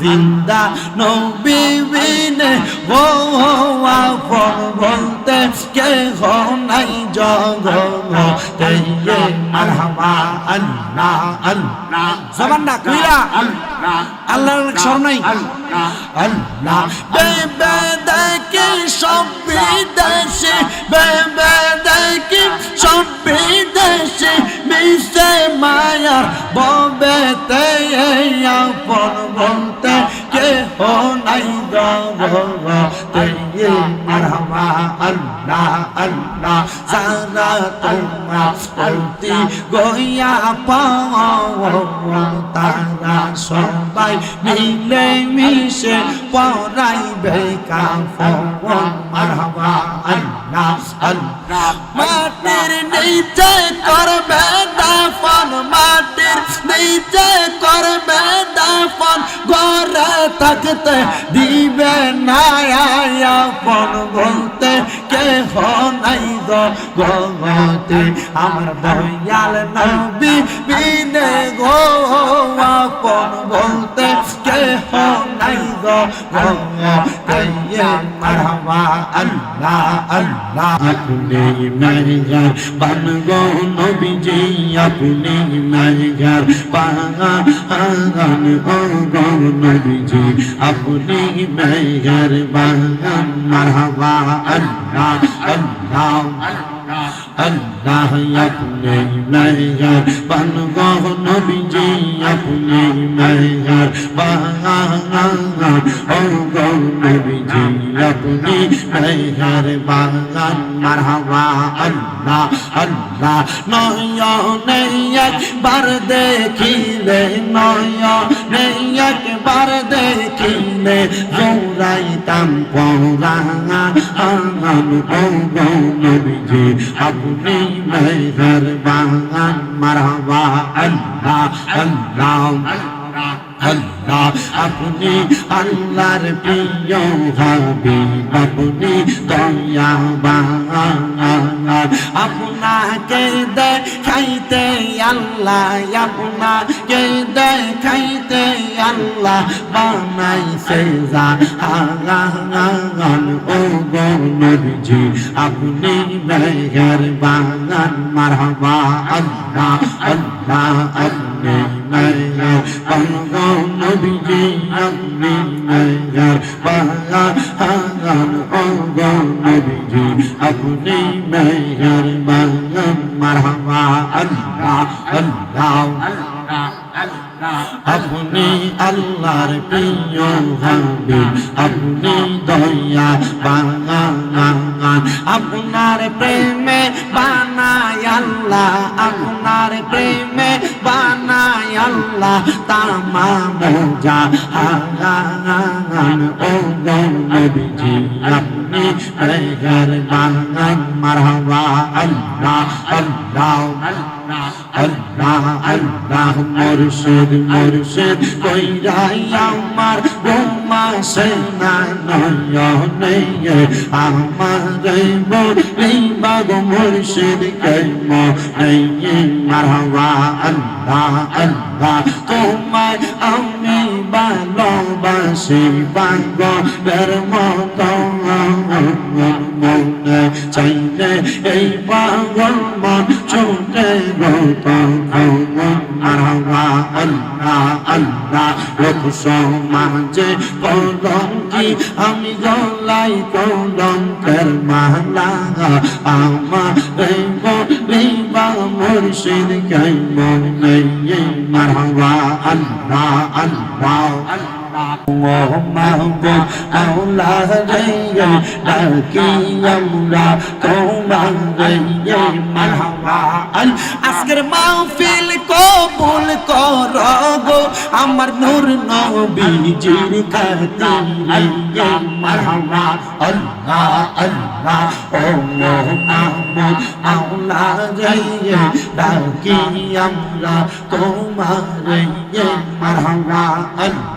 জিন্দা নবী বিনে। ও বলতে কে হো নাই জগতে। মারহাবা, আল্লাহ আল্লাহ, জবান না, কইরা। আল্লাহর স্মরণ নাই। আল্লাহ, বেবে দেখি সব বিদেশে বেবে দেখি সব বিদেশে মিশে মায়ার ববেতে আপন বলতে কে হো নাই জগতে মারহাবা আল্লাহ আল্লাহ সারা তোমার প্রতি গইয়া পাও তারা সবাই মিলে মিশে পড়াইবে কাফন মারহাবা আল্লাহ আল্লাহ মাটির নিচে করবে দাফন মাটির নিচে করবে দাফন, ঘরে থাকতে দিবে না আপন বলতে কে নাই গতে আমার দয়াল নবী বিনে গো আপন বলতে আপনি মেঘার বান গো নবীজি আপনি মেঘার বাগান ও গো নবীজি আপনি মেঘার বাগান মারহাবা আল্লাহ আল্লাহ আল্লাহ আপনি মেঘার বান গো নবীজি আপনি মেঘার বাগান ও গো নবীজি আপনি মেঘার বাগান মারহাবা আল্লাহ আল্লাহ নয়নে একবার দেখিলে নয়নে একবার দেখিলে জোড়াইতাম পরাঙা আঙান ও গো নবীজি আপনি মেঘার বাগান মারহাবা আল্লাহ আল্লাহ আল্লাহ আপনি আল্লাহর প্রিয় হাবিব আপনি দয়াবান আপনাকে দেখাইতে আল্লাহ আপনাকে দেখাইতে আল্লাহ বানাইছে জাহান ও গো নবীজি, আপনি মেঘের বাগান, মারহাবা, আল্লাহ আল্লাহ, আপনি মেঘের বাগান নবীজি, আপনি মেঘের বাগান ও গো নবীজি, আপনি মেঘের বাগান, মারহাবা, আল্লাহ আল্লাহ আপনি আল্লাহর প্রিয় হাবিব, আপনি দয়া বাঙান আপনার প্রেমে বানাই আল্লাহ, আপনার প্রেমে বানাই আল্লাহ, তামাম জাহান ও গো নবীজি, আপনি মেঘের বাগান মারহাবা আল্লাহ আল্লাহ। আল্লাহ মুর্শিদ মুর্শিদ কইরাই আমার ব্রহ্মা সেনা নয়নে আমার বলি বাগ মুর্শিদ কইম নেই মারহাবা আল্লাহ আল্লাহ তোমায় আমি ভালোবাসি পাগলের মতো মনে চাইলে এই পাগল মন মারহাবা আল্লাহ আল্লাহ লোক সমাজে কলম কি আমি গলাই কলঙ্কের মালা আমার বলিবা মুর্শিদ কাই মনে মারহাবা আল্লাহ আল্লাহ মাহবুব আল্লাহ রে ডাকি আমরা তোমার রে মারহাবা আজকের মাহফিল কবুল করো গো আমার নূর নবীজির খাতিরে মারহাবা আল্লাহ আল্লাহ ও মাহবুব আল্লাহ রে ডাকি আমরা তোমার রে মারহাবা আল্লাহ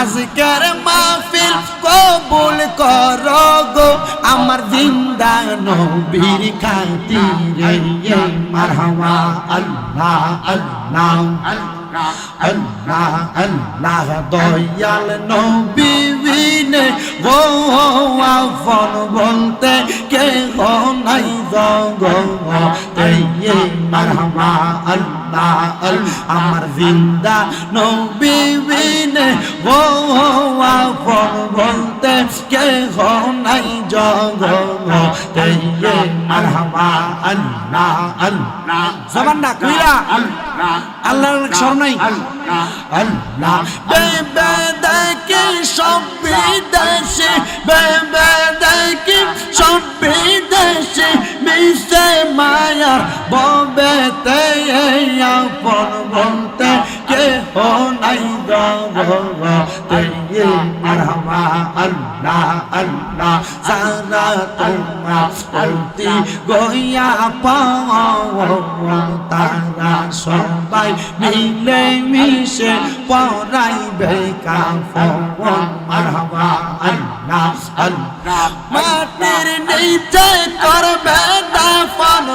আজকের মাহফিল কবুল কর গো আমার জিন্দা নবীর খাতিরে। মারহামা আল্লাহ আল্লাহ আল্লাহ। আল্লাহ আল্লাহ দয়াল নবীনে গো আফন বলতে কে হো নাই গো এই মারহামা আল্লাহ আল আমার জিন্দা নবীনে গো আফন বলতে কে হো নাই জগ এই মারহামা আল্লাহ আল্লাহ জবান না কইরা। আল্লাহ আল্লাহর স্মরণ নাই? আল্লাহ। বেবে দেখি সব বিদেশে বেবে দেখি সব বিদেশে মিশে মায়ার ববেতে আপন বলতে কে হো أيضا وهو طيب مرحبا الله الله زارتنا أرضي গোয়া পাওয়া তারা সবাই মিলে মিশে পড়াই বেকা ফোন মারহাবা, আল্লাহ আল্লাহ। মাটির নিচে করবে দাফন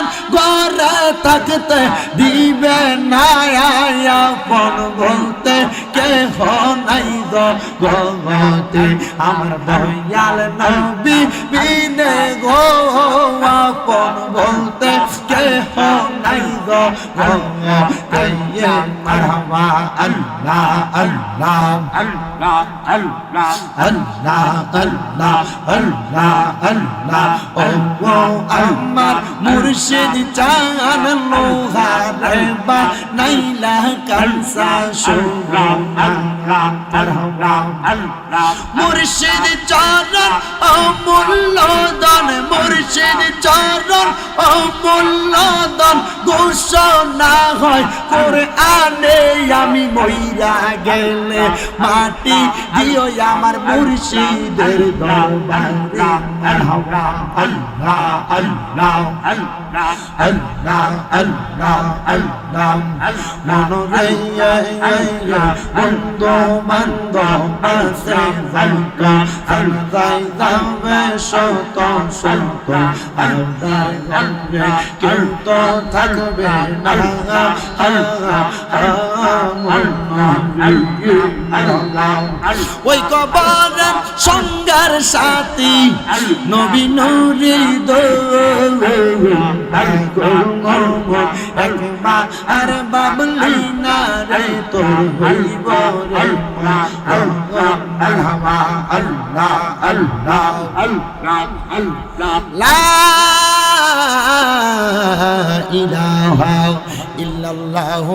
দাফন ঘরে থাকতে দিবে না, আপন বলতে কে নাই গতে আমার দয়াল নবী বিনে গো, আপন বলতে কে নাই গতে মারহাবা আল্লাহ আল্লাহ আল্লাহ আল্লাহ আল্লাহ আল্লাহ আল্লাহ আল্লাহ ও ও আমার মুর্শিদ চান লোহারে বা নাইলা কালসা মুর্শিদ চরণ অমূল্য দন মুর্শিদ চরণ অমূল্য দন ঘোষণা হয় করে আনে আমি মইরা গেলে মাটি দিও আমার মুর্শিদের শত শত আল্লাহ গঙ্গে কেউ তো থাকবে না। ওই কবর সঙ্গার সাথী নবী নুরি আর বাবলি না রে তোর হইব রে আল্লাহ আল্লাহ আল্লাহ লা ইলাহা আল্লাহ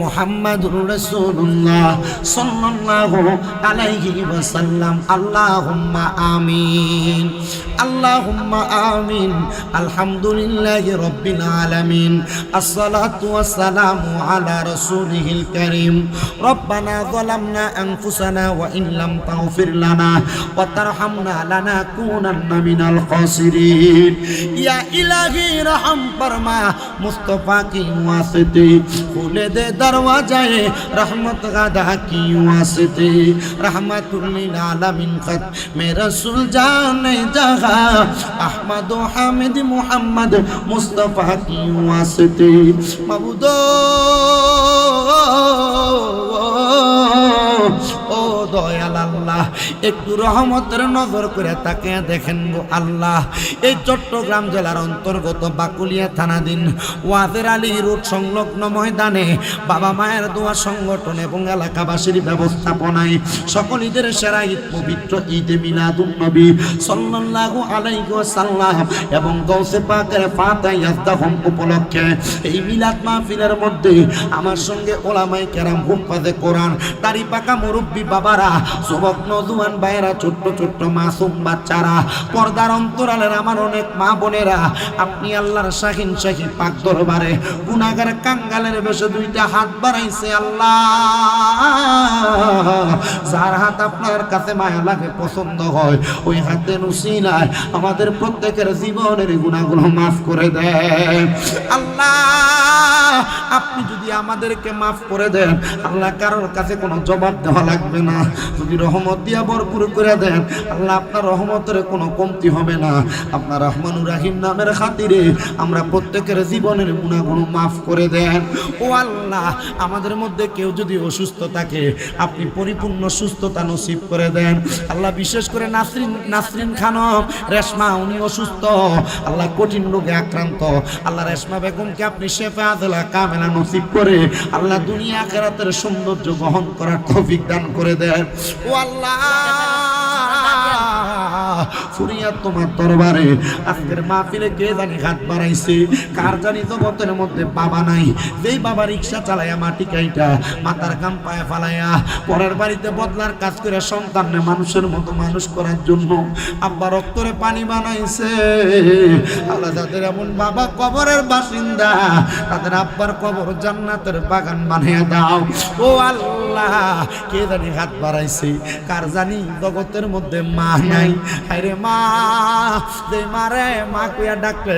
মুহাম্মাদুর রাসূলুল্লাহ সাল্লাল্লাহু আলাইহি ওয়াসাল্লাম। আল্লাহুম্মা আমিন। আল্লাহুম্মা আমিন। আলহামদুলিল্লাহি রাব্বিল আলামিন। আসসালাতু ওয়াসসালামু আলা রাসূলিহিল কারীম। রব্বানা যালামনা আনফুসানা ওয়া ইন লাম তাগফির লানা ওয়া তারহামনা লানাকুনান্না মিনাল খাসিরিন। ইয়া ইলাহি রহম, ফরমা মুস্তাফা কি ওয়াসিত वास्ते खुले दे दरवाजाए रहमत गदा की वास्ते रहमतुल्लिल आलमीन खत में रसूल जाने जहा अहमद हामिद मोहम्मद मुस्तफ़ा की वास्ते मबूदो ও দয়াল আল্লাহ। একটু রহমতের নজর করে তাকে দেখেন গো আল্লাহ। এই চট্টগ্রাম জেলার অন্তর্গত বাকুলিয়া থানাধীন ওয়াজের আলী রোড সংলগ্ন ময়দানে বাবা মায়ের দোয়া সংগঠন এবং এলাকাবাসীর ব্যবস্থাপনায় সকল ঈদের সেরা ঈদ, পবিত্র ঈদে মিলাদুন নবী সাল্লাল্লাহু আলাইহি ওয়াসাল্লাম এবং গৌসে পাকের উপলক্ষে এই মিলাদ মাহফিলের মধ্যে আমার সঙ্গে ওলামাই কেরাম হুফাজে কোরআন তারি পাকা মুরব্বী বাবারা যুবক নজুয়ান ভাইয়েরা, ছোট্ট ছোট্ট মাসুম বাচ্চারা, পর্দার অন্তরালের আমার অনেক মা বোনেরা, আপনি আল্লাহর শাহিন শাহী পাক দরবারে গুনাগার কাঙ্গালের বেশে দুইটা হাত বাড়াইছে আল্লাহ। যার হাত আপনার কাছে মায়া লাগে, পছন্দ হয়, ওই হাতে নুসিলায় আমাদের প্রত্যেকের জীবনের গুণাগুলো মাফ করে দেয় আল্লাহ, আপনি যদি আমাদেরকে মাফ করে দেন, আল্লাহ কারোর কাছে কোনো জবাব দেওয়া লাগবে না। যদি রহম রহমত দিয়া ভরপুর করে দেন, আল্লাহ আপনার রহমতের কোনো কমতি হবে না। আপনার রহমানুর রাহিম নামের খাতিরে আমরা প্রত্যেকের জীবনের গুণাগুণ মাফ করে দেন। ও আল্লাহ, আমাদের মধ্যে কেউ যদি অসুস্থ থাকে, আপনি পরিপূর্ণ সুস্থতা নসিব করে দেন। আল্লাহ বিশেষ করে নাসরিন নাসরিন খানম, রেশমা, উনি অসুস্থ। আল্লাহ কঠিন রোগে আক্রান্ত। আল্লাহ রেশমা বেগমকে আপনি শেফে আদলা কামেলা নসিব করে আল্লাহ দুনিয়া আখেরাতের সৌন্দর্য বহন করার তৌফিক দান করে দেন। দরবারে কে জানি মধ্যে বাবা নাই। বাবা রিক্সা মাটি মাথার কাম ফালাইয়া পরের বাড়িতে বদলার কাজ করে সন্তানকে মানুষের মতো মানুষ করার জন্য আব্বা রক্তরে পানি বানাইছে। আল্লাহ যাদের এমন বাবা কবরের বাসিন্দা, তাদের আব্বার কবর জান্নাতের বাগান বানিয়ে দাও। ও আল্লাহ কে জানি হাত বাড়াইছে? কার জানি জগতের মধ্যে মা নাই? মা, যে মারে মা কুয়া ডাকলে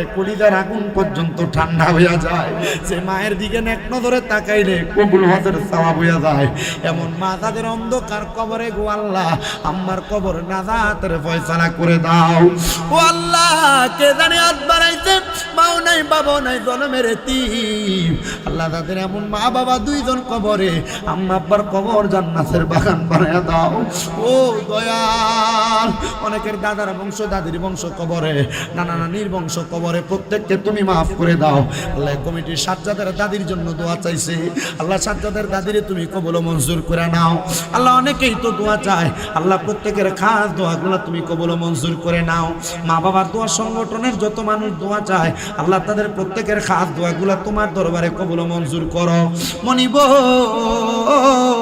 আগুন পর্যন্ত ঠান্ডা হইয়া যায়। যে মায়ের দিকে এক নজরে তাকাইলে কবুল হইয়া যায়। এমন মা তাদের অন্ধকার কবরে গো আল্লাহ আমার কবর নাজাতের ফয়সালা করে দাও। ও আল্লাহ, কে জানি হাত বাড়াইছে? মাও নাই, বাবাও নাই, জনমের তিম আল্লাহ তাদের এমন মা বাবা দুইজন কবরে আম্মা আব্বার কবর জান্নাতের বাগান বানায় দাও। ও দয়াল, অনেকের দাদার বংশ দাদির বংশ কবরে, নানা নানির বংশ কবরে, প্রত্যেককে তুমি মাফ করে দাও। আল্লাহ কমিটির সাজ্জাদের দাদির জন্য দোয়া চাইছে। আল্লাহ সাজ্জাদের দাদিরে তুমি কবল মঞ্জুর করে নাও। আল্লাহ অনেকেই তো দোয়া চায়। আল্লাহ প্রত্যেকের খাস দোয়াগুলো তুমি কবল মঞ্জুর করে নাও। মা বাবার দোয়া সংগঠনের যত মানুষ দোয়া চায়, আল্লাহ তাদের প্রত্যেকের খাস দোয়াগুলো তোমার দরবারে কবল মঞ্জুর করো। মনিব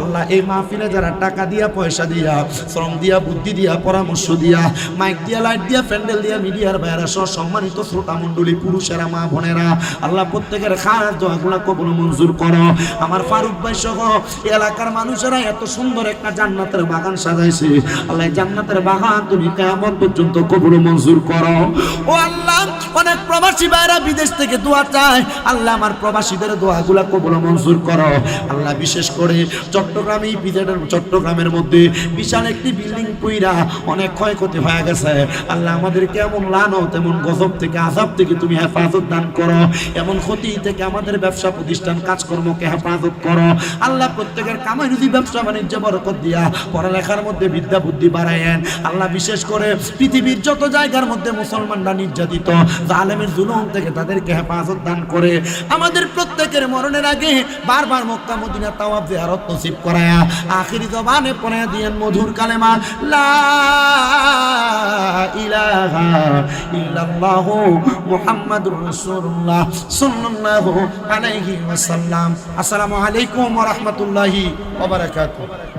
আল্লাহ, এই মাহফিলে যারা টাকা দিয়া, পয়সা দিয়া, শ্রম দিয়া, বুদ্ধি দিয়া, পরামর্শ দিয়া মাইক দিয়া লাইট দিয়া, প্যান্ডেল দিয়া, মিডিয়ার বাইরা সহ সম্মানিত শ্রোতা মণ্ডলী, পুরুষেরা, মা বোনেরা, আল্লাহ, প্রত্যেকের খাস দোয়াগুলা কবল মঞ্জুর করো। আমার ফারুক ভাই সহ এলাকার মানুষেরা এত সুন্দর একটা জান্নাতের বাগান সাজাইছে। আল্লাহ জান্নাতের বাগান তুমি কেমন পর্যন্ত কবল মঞ্জুর করো। ও আল্লাহ, অনেক প্রবাসী ভাইরা বিদেশ থেকে দোয়া চায়। আল্লাহ, আমার প্রবাসীদের দোয়াগুলা কবল মঞ্জুর করো। আল্লাহ, বিশেষ করে চট্টগ্রামে এই বিজেটের চট্টগ্রামের মধ্যে বিশাল একটি বিল্ডিং পুইরা অনেক ক্ষয়ক্ষতি হয়ে গেছে। আল্লাহ আমাদের কেমন লানো তেমন গজব থেকে আজাব থেকে তুমি হেফাজত দান করো। এমন ক্ষতি থেকে আমাদের ব্যবসা প্রতিষ্ঠান, কাজকর্মকে হেফাজত করো। আল্লাহ প্রত্যেকের কামাই রুজি, ব্যবসা বাণিজ্য, বরকত দিয়া পড়ালেখার মধ্যে বিদ্যা বুদ্ধি বাড়ায়েন। আল্লাহ বিশেষ করে পৃথিবীর যত জায়গার মধ্যে মুসলমানরা নির্যাতিত, জালেমের জুলুম থেকে তাদেরকে হেফাজত দান করে। আমাদের প্রত্যেকের মরণের আগে বারবার মক্কা, মদিনা তাওয়াব জিয়ারত নসিব করায়া আখির জবানে পড়ে দিয়েন মধুর কালেমা ইলাহা আসসালামু আলাইকুম ওয়া রাহমাতুল্লাহি ওয়া বারাকাতুহু।